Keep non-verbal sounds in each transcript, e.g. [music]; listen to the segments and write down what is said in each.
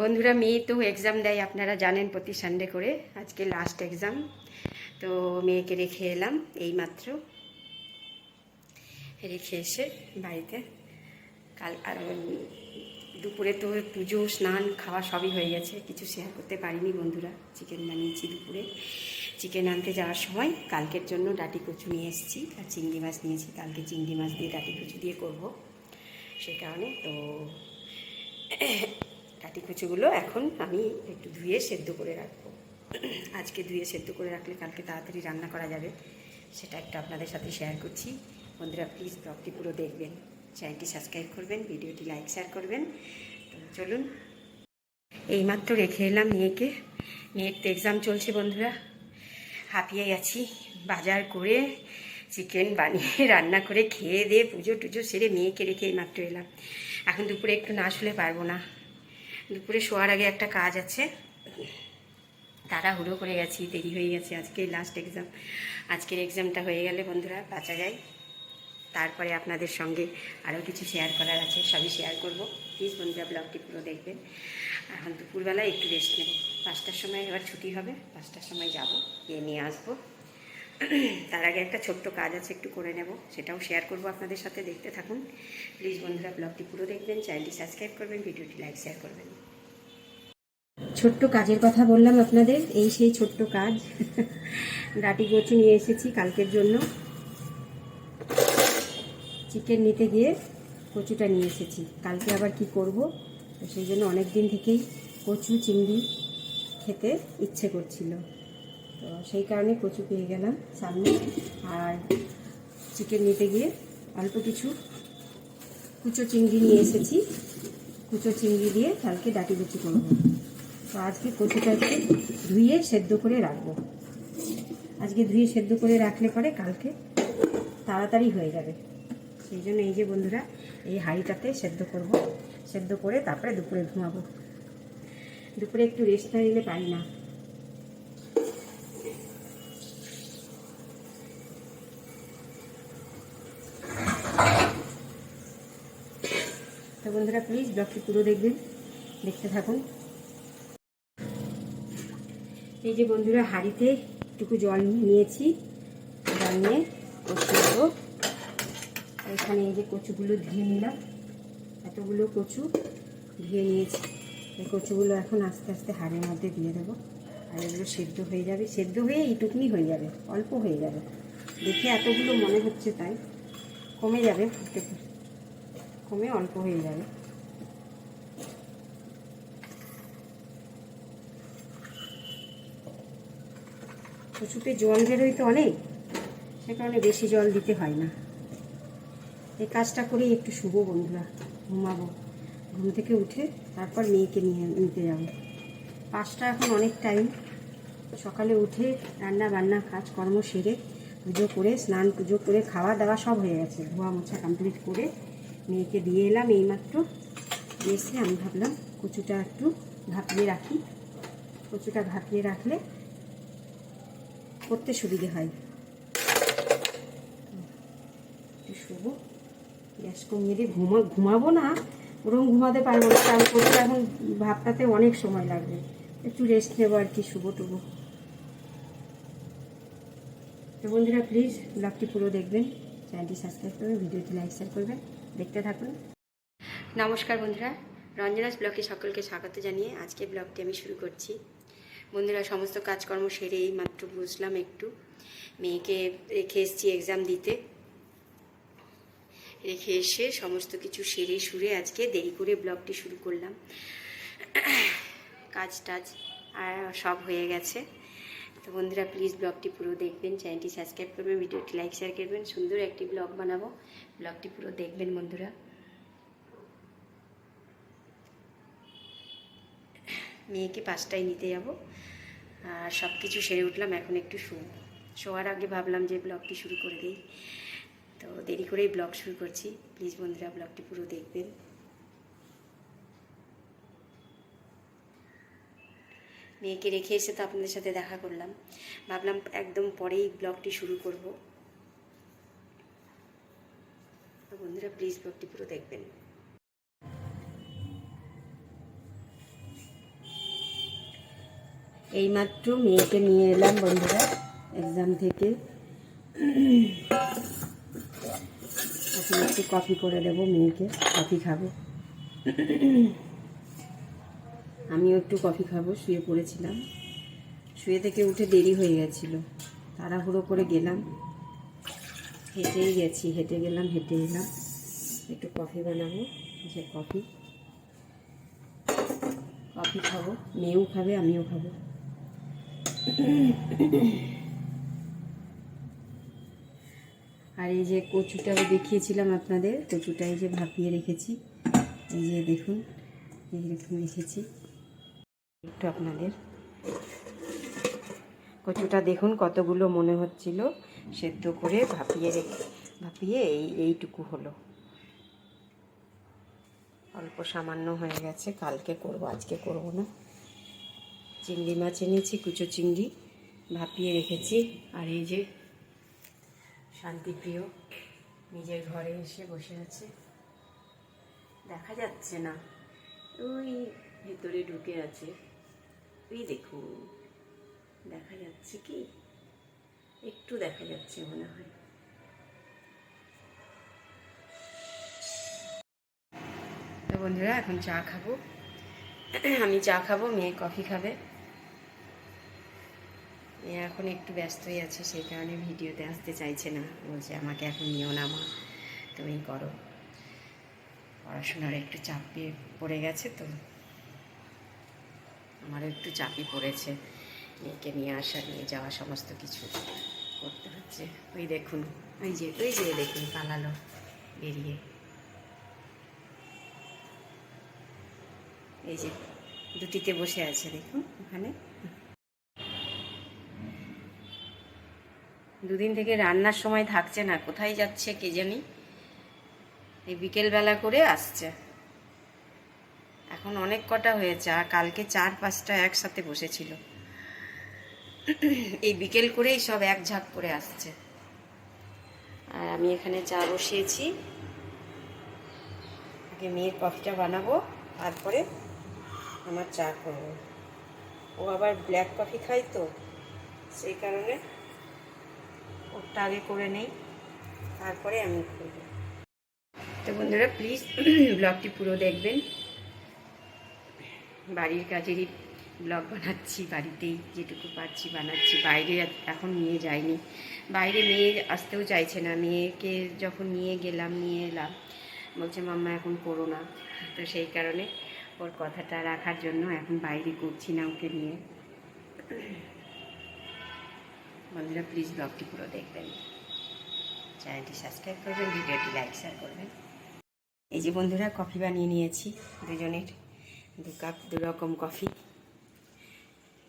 বন্ধুরা, মেয়ে তো এক্সাম দেয়, আপনারা জানেন প্রতি সানডে করে। আজকে লাস্ট এক্সাম তো মেয়েকে রেখে এলাম এই মাত্র রেখে এসে বাড়িতে কাল আর দুপুরে তো পুজো, স্নান, খাওয়া সবই হয়ে গেছে। কিছু শেয়ার করতে পারিনি বন্ধুরা। চিকেন বানিয়েছি দুপুরে। চিকেন আনতে যাওয়ার সময় কালকের জন্য ডাটি কচু নিয়ে এসেছি। আর চিংড়ি মাছ নিয়েছি। কালকে চিংড়ি মাছ দিয়ে ডাটি কচু দিয়ে করব। সেই কারণে তো কুচুগুলো এখন আমি একটু ধুয়ে সেদ্ধ করে রাখব। আজকে ধুয়ে সেদ্ধ করে রাখলে কালকে তাড়াতাড়ি রান্না করা যাবে, সেটা একটু আপনাদের সাথে শেয়ার করছি। বন্ধুরা প্লিজ ব্লগটি পুরো দেখবেন। চ্যানেলটি সাবস্ক্রাইব করবেন, ভিডিওটি লাইক শেয়ার করবেন। তো চলুন, এইমাত্র রেখে এলাম মেয়েকে। মেয়ের তো এক্সাম চলছে বন্ধুরা। হাঁপিয়ে গেছি, বাজার করে চিকেন বানিয়ে [laughs] রান্না করে খেয়ে দিয়ে পুজো টুজো সেরে মেয়েকে রেখে এইমাত্র এলাম। এখন দুপুরে একটু না শুলে পারব না। দুপুরে শোয়ার আগে একটা কাজ আছে। তাড়াহুড়ো করে গেছি, দেরি হয়ে গেছে, আজকে লাস্ট এক্সাম আজকের এক্সামটা হয়ে গেলে বন্ধুরা, বাঁচা যায়। তারপরে আপনাদের সঙ্গে আরও কিছু শেয়ার করার আছে, সবই শেয়ার করব। প্লিজ বন্ধুরা ব্লগটি পুরো দেখবেন। এখন দুপুরবেলায় একটু রেস্ট নেব। পাঁচটার সময় এবার ছুটি হবে, পাঁচটার সময় যাব গিয়ে নিয়ে আসব। তার আগে একটা ছোট্ট কাজ আছে, একটু করে নেব। সেটাও শেয়ার করব আপনাদের সাথে, দেখতে থাকুন। প্লিজ বন্ধুরা ব্লগটি পুরো দেখবেন চ্যানেলটি সাবস্ক্রাইব করবেন, ভিডিওটি লাইক শেয়ার করবেন। ছোট্ট কাজের কথা বললাম আপনাদের, এই সেই ছোট্ট কাজ। ডাটি কচু নিয়ে এসেছি কালকের জন্য। চিকেন নিতে গিয়ে কচুটা নিয়ে এসেছি। কালকে আবার কি করব? তো সেই জন্য অনেক দিন থেকেই কচু, চিংড়ি খেতে ইচ্ছে করছিল। তো সেই কারণে কচু পেয়ে গেলাম সামনে। আর চিকেন নিতে গিয়ে অল্প কিছু কুচো চিংড়ি নিয়ে এসেছি। কুচো চিংড়ি দিয়ে কালকে ডাটি কুচি করব। তো আজকে কচুটাকে ধুয়ে সেদ্ধ করে রাখব। আজকে ধুয়ে সেদ্ধ করে রাখলে পরে কালকে তাড়াতাড়ি হয়ে যাবে। সেই জন্য এই যে বন্ধুরা, এই হাঁড়িটাতে সেদ্ধ করব। সেদ্ধ করে তারপরে দুপুরে ঘুমাবো। দুপুরে একটু রেস্ট না নিলে পারি না। তো বন্ধুরা প্লিজ ব্লগটি পুরো দেখবেন, দেখতে থাকুন। এই যে বন্ধুরা, হাঁড়িতে একটুকু জল নিয়েছি। জল নিয়ে কচু দেবো এখানে এই যে কচুগুলো ধুয়ে নিলাম। এতগুলো কচু ধুয়ে নিয়েছি। এই কচুগুলো এখন আস্তে আস্তে হাড়ের মধ্যে দিয়ে দেবো। আর এগুলো সেদ্ধ হয়ে যাবে। সেদ্ধ হয়ে এইটুকুনি হয়ে যাবে। অল্প হয়ে যাবে। দেখে এতগুলো মনে হচ্ছে তাই। কমে যাবে। কমে অল্প হয়ে যাবে। কচুতে জল বেরোয় তো অনেক, সে কারণে বেশি জল দিতে হয় না। এই কাজটা করেই একটু শুভ বন্ধুরা, ঘুমাবো। ঘুম থেকে উঠে তারপর মেয়েকে নিয়ে নিতে যাব। পাঁচটা এখন অনেক টাইম সকালে উঠে রান্না বান্না, কাজকর্ম সেরে পুজো করে, স্নান পুজো করে, খাওয়া দাওয়া সব হয়ে গেছে। ধোয়া মোছা কমপ্লিট করে মেয়েকে দিয়ে এলাম এইমাত্র। এসে আমি ভাবলাম কচুটা একটু ভাপিয়ে রাখি। কচুটা ভাপিয়ে রাখলে করতে সুবিধে হয়। শুবো। গ্যাস কমিয়ে দিয়ে ঘুমা, ঘুমাবো না ওরকম ঘুমাতে পারব না। কারণ করতে এখন ভাবটাতে অনেক সময় লাগবে। একটু রেস্ট নেব আর কি শুভ টুবো। তো বন্ধুরা প্লিজ ব্লগটি পুরো দেখবেন। চ্যানেলটি সাবস্ক্রাইব করবেন, ভিডিওটি লাইক শেয়ার করবেন। দেখতে থাকুন। নমস্কার বন্ধুরা, রঞ্জনাস ব্লগে সকলকে স্বাগত জানিয়ে আজকে ব্লগটি আমি শুরু করছি। বন্ধুরা, সমস্ত কাজকর্ম সেরে এই মাত্র বুঝলাম একটু। মেয়েকে রেখে এসেছি এক্সাম দিতে। রেখে এসে সমস্ত কিছু সেরে সুরে আজকে দেরি করে ব্লগটি শুরু করলাম। কাজ টাজ আর সব হয়ে গেছে। তো বন্ধুরা প্লিজ ব্লগটি পুরো দেখবেন চ্যানেলটি সাবস্ক্রাইব করবেন, ভিডিওটি লাইক শেয়ার করবেন। সুন্দর একটি ব্লগ বানাবো। ব্লগটি পুরো দেখবেন বন্ধুরা। মেয়েকে পাঁচটায় নিতে যাব। আর সব কিছু সেরে উঠলাম, এখন একটু শো শোয়ার আগে ভাবলাম যে ব্লগটি শুরু করে দিই। তো দেরি করেই ব্লগ শুরু করছি। প্লিজ বন্ধুরা, ব্লগটি পুরো দেখবেন। মেয়েকে রেখে এসে তো আপনাদের সাথে দেখা করলাম। ভাবলাম একদম পরেই ব্লগটি শুরু করব। তো বন্ধুরা, প্লিজ ব্লগটি পুরো দেখবেন। এইমাত্র মেয়েকে নিয়ে এলাম বন্ধুরা এক্সাম থেকে। একটু কফি করে দেবো মেয়েকে কফি খাব। আমিও একটু কফি খাব, শুয়ে পড়েছিলাম। শুয়ে থেকে উঠে দেরি হয়ে গেছিল, তাড়াহুড়ো করে গেলাম। হেঁটেই গেছি, হেঁটে গেলাম, হেঁটে এলাম। একটু কফি বানাবো, যে কফি কফি খাব, মেয়েও খাবে, আমিও খাব। আর এই যে কচুটাও দেখিয়েছিলাম আপনাদের কচুটা এই যে ভাপিয়ে রেখেছি। এই যে দেখুন, এইরকম রেখেছি একটু আপনাদের। কচুটা দেখুন, কতগুলো মনে হচ্ছিল, সেদ্ধ করে ভাপিয়ে রেখে, ভাপিয়ে এই, এইটুকু হলো। অল্প সামান্য হয়ে গেছে, কালকে করব, আজকে করব না। চিংড়ি মাছ এনেছি, কুচো চিংড়ি ভাপিয়ে রেখেছি। আর এই যে শান্তিপ্রিয় নিজের ঘরে এসে বসে আছে। দেখা যাচ্ছে না। ওই ভেতরে ঢুকে আছে। ওই দেখুন, দেখা যাচ্ছে কি? একটু দেখা যাচ্ছে মনে হয়। তো বন্ধুরা, এখন চা খাব। আমি চা খাব, মেয়ে কফি খাবে। এখন একটু ব্যস্তই আছে, সেই কারণে ভিডিওতে আসতে চাইছে না। বলছে, আমাকে এখন নিও না মা, তুমি করো। পড়াশোনার একটু চাপ পড়ে গেছে তো। আমারও একটু চাপই পড়েছে। মেয়েকে নিয়ে আসা, নিয়ে যাওয়া, সমস্ত কিছু করতে হচ্ছে। ওই দেখুন, ওই যে ওই যে দেখুন, পালালো বেরিয়ে। এই যে, দুটিতে বসে আছে, দেখুন, ওখানে। দুদিন থেকে রান্নার সময় থাকছে না, কোথায় যাচ্ছে কে জানি? এই বিকেলবেলা করে আসছে। এখন অনেক কটা হয়েছে, আর কালকে চার পাঁচটা একসাথে বসেছিল। এই বিকেল করেই সব এক ঝাঁক করে আসছে। আর আমি এখানে চা বসিয়েছি। আগে মেয়ের কফিটা বানাবো, তারপরে আমার চা করব। ও আবার ব্ল্যাক কফি খায় তো, সেই কারণে ওটা আগে করে নেই। তারপরে আমি করব। তো বন্ধুরা প্লিজ ব্লগটি পুরো দেখবেন। বাড়ির কাজেরই ব্লগ বানাচ্ছি, বাড়িতেই যেটুকু পারছি বানাচ্ছি। বাইরে এখন নিয়ে যাইনি। বাইরে মেয়ে আসতেও চাইছে না। মেয়েকে যখন নিয়ে গেলাম, নিয়ে এলাম। বলছে, মাম্মা, এখন করো না। তো সেই কারণে ওর কথাটা রাখার জন্য এখন বাইরে করছি না ওকে নিয়ে। বন্ধুরা প্লিজ ব্লগটি পুরো দেখবেন। চ্যানেলটি সাবস্ক্রাইব করবেন ভিডিওটি লাইক শেয়ার করবেন। এই যে বন্ধুরা কফি বানিয়ে নিয়েছি দুজনের। দু কাপ দু রকম কফি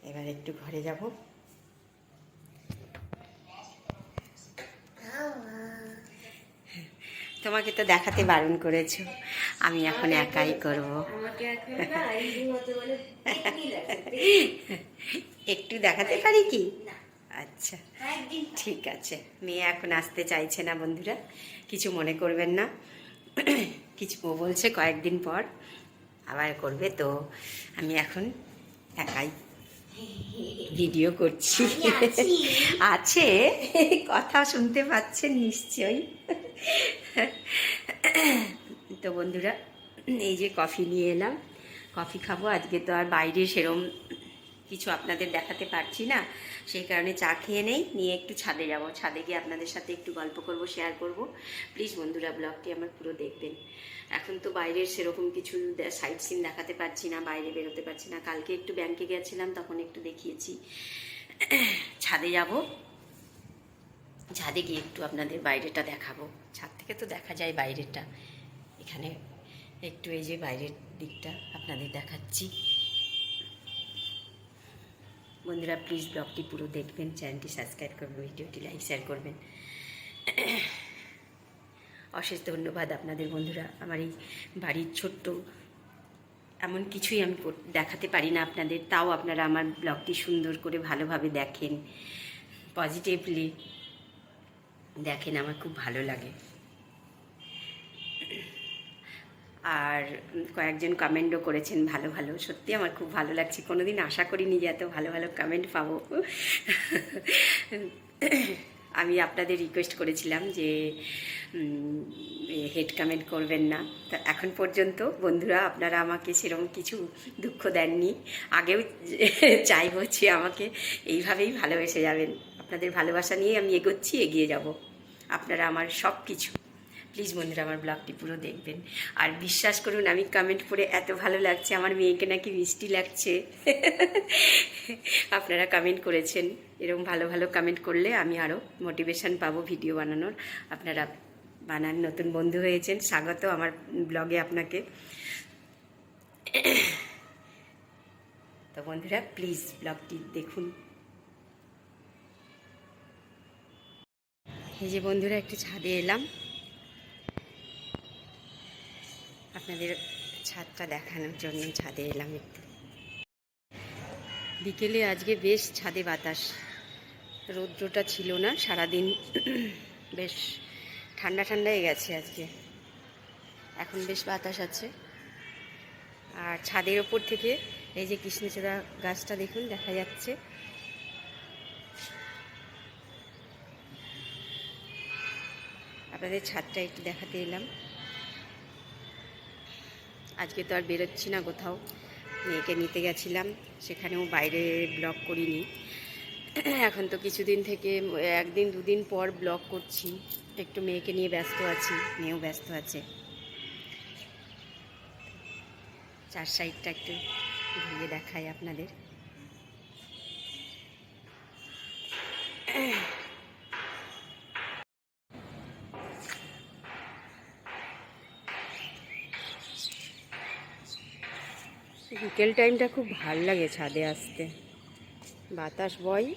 এবার একটু ঘরে যাব। তোমাকে তো দেখাতে বারণ করেছ। আমি এখন একাই করব। একটু দেখাতে পারি কি? আচ্ছা। ঠিক আছে। মেয়ে এখন আসতে চাইছে না বন্ধুরা। কিছু মনে করবেন না। কিছু ও বলছে কয়েকদিন পর আবার করবে তো। আমি এখন একাই ভিডিও করছি। আছে। কথা শুনতে পাচ্ছেন নিশ্চয়ই। তো বন্ধুরা এই যে কফি নিয়ে এলাম। কফি খাব। আজকে তো আর বাইরে সেরম কিছু আপনাদের দেখাতে পারছি না। সেই কারণে চা খেয়ে নেই, নিয়ে একটু ছাদে যাব। ছাদে গিয়ে আপনাদের সাথে একটু গল্প করব শেয়ার করব। প্লিজ বন্ধুরা ব্লগটি আমার পুরো দেখবেন। এখন তো বাইরের সেরকম কিছু সাইট সিন দেখাতে পারছি না, বাইরে বেরোতে পারছি না। কালকে একটু ব্যাংকে গেছিলাম, তখন একটু দেখিয়েছি। ছাদে যাব। ছাদে গিয়ে একটু আপনাদের বাইরেটা দেখাবো। ছাদ থেকে তো দেখা যায় বাইরেটা এখানে একটু এই যে বাইরের দিকটা আপনাদের দেখাচ্ছি। বন্ধুরা প্লিজ ব্লগটি পুরো দেখবেন চ্যানেলটি সাবস্ক্রাইব করবেন, ভিডিওটি লাইক শেয়ার করবেন। অশেষ ধন্যবাদ আপনাদের বন্ধুরা, আমার এই বাড়ির ছোট্ট এমন কিছুই আমি দেখাতে পারি না আপনাদের, তাও আপনারা আমার ব্লগটি সুন্দর করে ভালোভাবে দেখেন পজিটিভলি দেখেন, আমার খুব ভালো লাগে। আর কয়েকজন কমেন্টও করেছেন ভালো ভালো। সত্যি আমার খুব ভালো লাগছে। কোনো দিন আশা করিনি যে এত ভালো ভালো কমেন্ট পাবো। আমি আপনাদের রিকোয়েস্ট করেছিলাম যে হেড কমেন্ট করবেন না। তা এখন পর্যন্ত বন্ধুরা আপনারা আমাকে সেরকম কিছু দুঃখ দেননি। আগেও চাইব যে আমাকে এইভাবেই ভালোবেসে যাবেন। আপনাদের ভালোবাসা নিয়ে আমি এগোচ্ছি, এগিয়ে যাব। আপনারা আমার সব কিছু প্লিজ বন্ধুরা, আমার ব্লগটি পুরো দেখবেন। আর বিশ্বাস করুন, আমি কমেন্ট পড়ে এত ভালো লাগছে, আমার মেয়েকে নাকি মিষ্টি লাগছে। আপনারা কমেন্ট করেছেন, এরকম ভালো ভালো কমেন্ট করলে আমি আরও মোটিভেশন পাবো ভিডিও বানানোর। আপনারা বানান, নতুন বন্ধু হয়েছেন, স্বাগত আমার ব্লগে আপনাকে। তো বন্ধুরা প্লিজ ব্লগটি দেখুন। এই যে বন্ধুরা, একটু ছাদে এলাম। আপনাদের ছাদটা দেখানোর জন্য ছাদে এলাম একটু। বিকেলে আজকে বেশ ছাদে বাতাস। রৌদ্রটা ছিল না, সারাদিন বেশ ঠান্ডা ঠান্ডা হয়ে গেছে আজকে। এখন বেশ বাতাস আছে। আর ছাদের ওপর থেকে এই যে কৃষ্ণচূড়া গাছটা দেখুন, দেখা যাচ্ছে। আপনাদের ছাদটা একটু দেখাতে এলাম। আজকে তো আর বেরোচ্ছি না কোথাও। মেয়েকে নিতে গেছিলাম, সেখানেও বাইরে ব্লগ করিনি। এখন তো কিছুদিন থেকে, একদিন দুদিন পর ব্লগ করছি। একটু মেয়েকে নিয়ে ব্যস্ত আছি, মেয়েও ব্যস্ত আছে। চার সাইডটা একটু ঘুরিয়ে দেখাই আপনাদের। বিকেল টাইমটা খুব ভালো লাগে ছাদে আসতে। বাতাস বয়।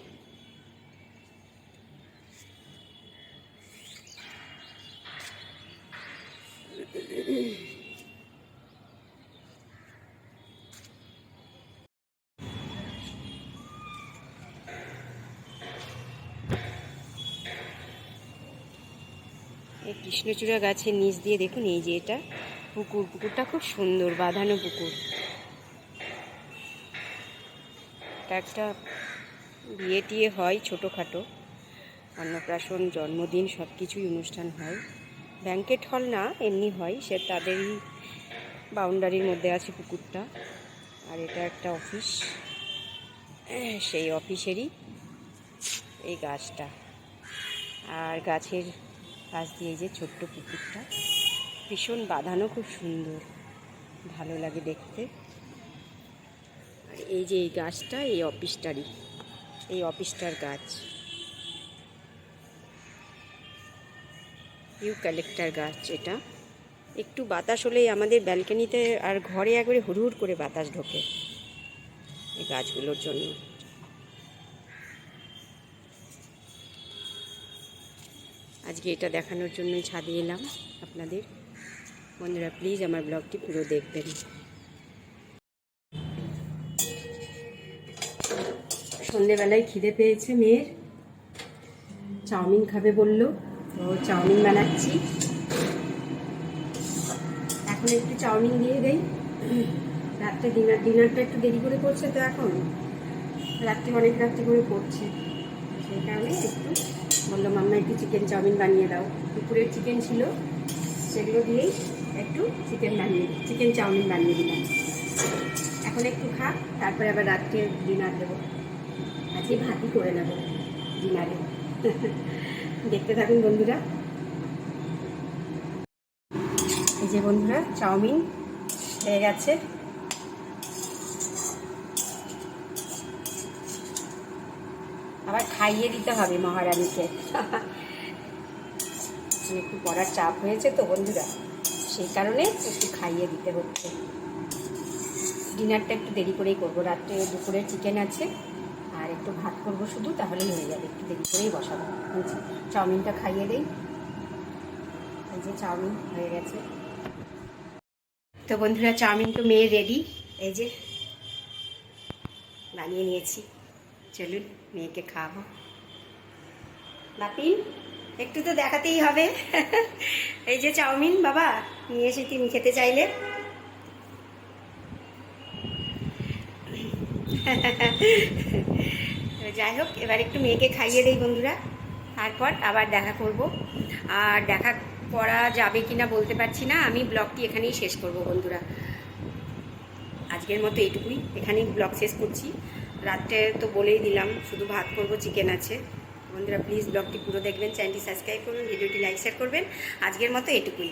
এই কৃষ্ণচূড়া গাছের নিচ দিয়ে দেখুন, এই যে এটা পুকুর। পুকুরটা খুব সুন্দর, বাঁধানো পুকুর এটা একটা বিয়ে টিয়ে হয় ছোটোখাটো। অন্নপ্রাশন, জন্মদিন সব কিছুই অনুষ্ঠান হয়। ব্যাঙ্কেট হল না, এমনি হয়। সে তাদেরই বাউন্ডারির মধ্যে আছে পুকুরটা। আর এটা একটা অফিস। সেই অফিসেরই এই গাছটা। আর গাছের পাশ দিয়ে যে ছোট্ট পুকুরটা। ভীষণ বাঁধানো খুব সুন্দর। ভালো লাগে দেখতে। এই যে এই গাছটা, এই অফিসটারই, এই অফিসটার গাছ। ইউ কালেক্টার গাছ এটা। একটু বাতাস হলেই আমাদের ব্যালকনিতে আর ঘরে একবারে হুড়হুড় করে বাতাস ঢোকে এই গাছগুলোর জন্য। আজকে এটা দেখানোর জন্যই ছাদে এলাম। আপনাদের বন্ধুরা প্লিজ আমার ব্লগটি পুরো দেখবেন। সন্ধেবেলায় খিদে পেয়েছে মেয়ের। চাউমিন খাবে বলল। তো চাউমিন বানাচ্ছি। এখন একটু চাউমিন দিয়ে দেই। রাত্রে ডিনার ডিনারটা একটু দেরি করে করছে তো এখন। রাত্রে, অনেক রাত্রি করে করছে। সেই কারণে একটু বলল, মাম্মা, একটু চিকেন চাউমিন বানিয়ে দাও। দুপুরের চিকেন ছিল, সেগুলো দিয়েই একটু চিকেন বানিয়ে চিকেন চাউমিন বানিয়ে দিলাম। এখন একটু খা, তারপরে আবার রাত্রে ডিনার দেবো। আজকে ভাতই করে নেব ডিনারে। দেখতে থাকুন বন্ধুরা। এই যে বন্ধুরা, চাউমিন হয়ে গেছে। আবার খাইয়ে দিতে হবে মহারানীকে। একটু পড়ার চাপ হয়েছে তো বন্ধুরা, সেই কারণে একটু খাইয়ে দিতে হচ্ছে। ডিনারটা একটু দেরি করেই করব। রাত্রে দুপুরে চিকেন আছে। একটু ভাত করব শুধু তাহলেই হয়ে যাবে। একটু দেরি করেই বসাবো। চাউমিনটা খাইয়ে দেই। এই যে চাউমিন হয়ে গেছে। তো বন্ধুরা, চাউমিন তো মেয়ে রেডি এই যে বানিয়ে নিয়েছি। চলুন, মেয়েকে খাওয়াবো। বাপিন, একটু তো দেখাতেই হবে। এই যে চাউমিন, বাবা, নিয়ে এসে তুমি খেতে চাইলে। [laughs] যাই হোক, এবার একটু মেয়েকে খাইয়ে দেই বন্ধুরা। তারপর আবার দেখা করব। আর দেখা করা যাবে কিনা বলতে পারছি না, আমি ব্লগটি এখানেই শেষ করব বন্ধুরা। আজকের মতো এইটুকুই, এখানেই ব্লগ শেষ করছি। রাত্রে তো বলেই দিলাম, শুধু ভাত করব, চিকেন আছে। বন্ধুরা প্লিজ ব্লগটি পুরো দেখবেন চ্যানেলটি সাবস্ক্রাইব করবেন, ভিডিওটি লাইক শেয়ার করবেন। আজকের মতো এটুকুই